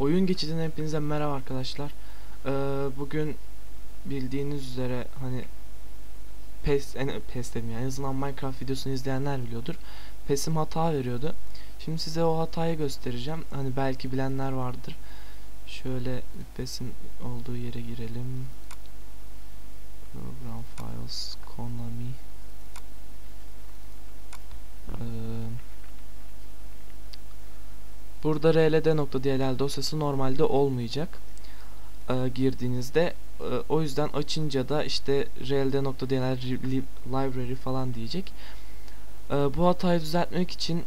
Oyun geçidine hepinize merhaba arkadaşlar. Ee, bugün bildiğiniz üzere hani PES, en, PES dedim yani en Minecraft videosunu izleyenler biliyordur. PES'im hata veriyordu. Şimdi size o hatayı göstereceğim. Hani belki bilenler vardır. Şöyle PES'in olduğu yere girelim. Program Files, Konami. Ee, Burada rld.dll dosyası normalde olmayacak. Ee, girdiğinizde e, o yüzden açınca da işte rld.dll library falan diyecek. Ee, bu hatayı düzeltmek için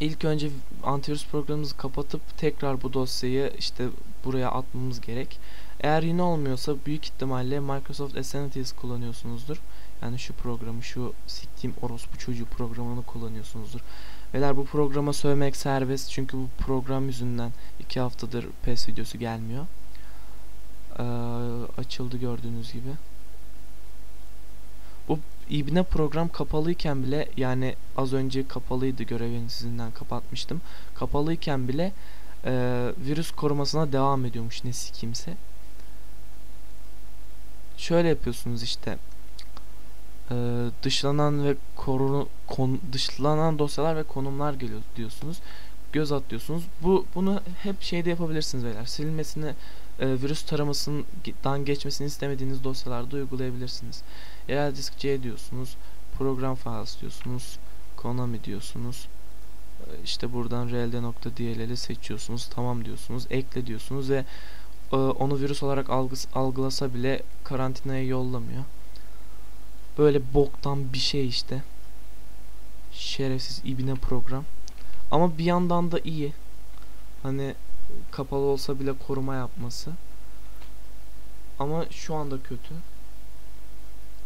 ilk önce antivirüs programımızı kapatıp tekrar bu dosyayı işte buraya atmamız gerek. Eğer yine olmuyorsa büyük ihtimalle Microsoft SNTS kullanıyorsunuzdur. Yani şu programı, şu siktiğim orospu çocuğu programını kullanıyorsunuzdur. Beyler bu programa sövmek serbest çünkü bu program yüzünden iki haftadır PES videosu gelmiyor. Ee, açıldı gördüğünüz gibi. İbne program kapalıyken bile yani az önce kapalıydı görev yöneticisinden kapatmıştım. Kapalıyken bile e, virüs korumasına devam ediyormuş ne kimse. Şöyle yapıyorsunuz işte e, dışlanan ve korunu kon, dışlanan dosyalar ve konumlar geliyor diyorsunuz. Göz atlıyorsunuz. Bu bunu hep şeyde yapabilirsiniz beyler. Silinmesini e, virüs taramasından geçmesini istemediğiniz dosyalarda uygulayabilirsiniz. Yerel disk C diyorsunuz. Program files diyorsunuz. Konami diyorsunuz. E, işte buradan rld.dll'i seçiyorsunuz. Tamam diyorsunuz. Ekle diyorsunuz ve e, onu virüs olarak algıs, algılasa bile karantinaya yollamıyor. Böyle boktan bir şey işte. Şerefsiz ibine program. Ama bir yandan da iyi. Hani kapalı olsa bile koruma yapması. Ama şu anda kötü.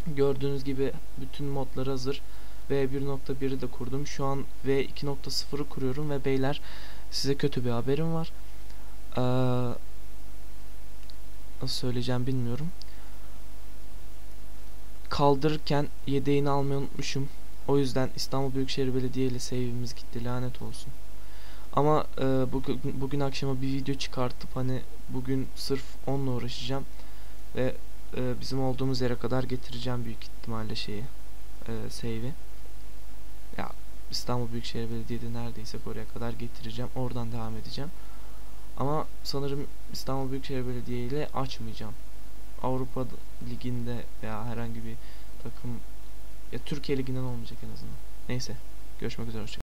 Gördüğünüz gibi bütün modlar hazır. V1.1'i de kurdum. Şu an V2.0'ı kuruyorum ve beyler size kötü bir haberim var. Ee, nasıl söyleyeceğim bilmiyorum kaldırırken yedeğini almayı unutmuşum. O yüzden İstanbul Büyükşehir Belediye ile save'imiz gitti lanet olsun. Ama e, bugün, bugün akşama bir video çıkartıp hani bugün sırf onunla uğraşacağım. Ve e, bizim olduğumuz yere kadar getireceğim büyük ihtimalle şeyi. E, save'i. Ya İstanbul Büyükşehir Belediye'de neredeyse oraya kadar getireceğim. Oradan devam edeceğim. Ama sanırım İstanbul Büyükşehir Belediye ile açmayacağım. Avrupa Ligi'nde veya herhangi bir takım ya Türkiye Ligi'nden olmayacak en azından. Neyse. Görüşmek üzere. Hoşçakalın.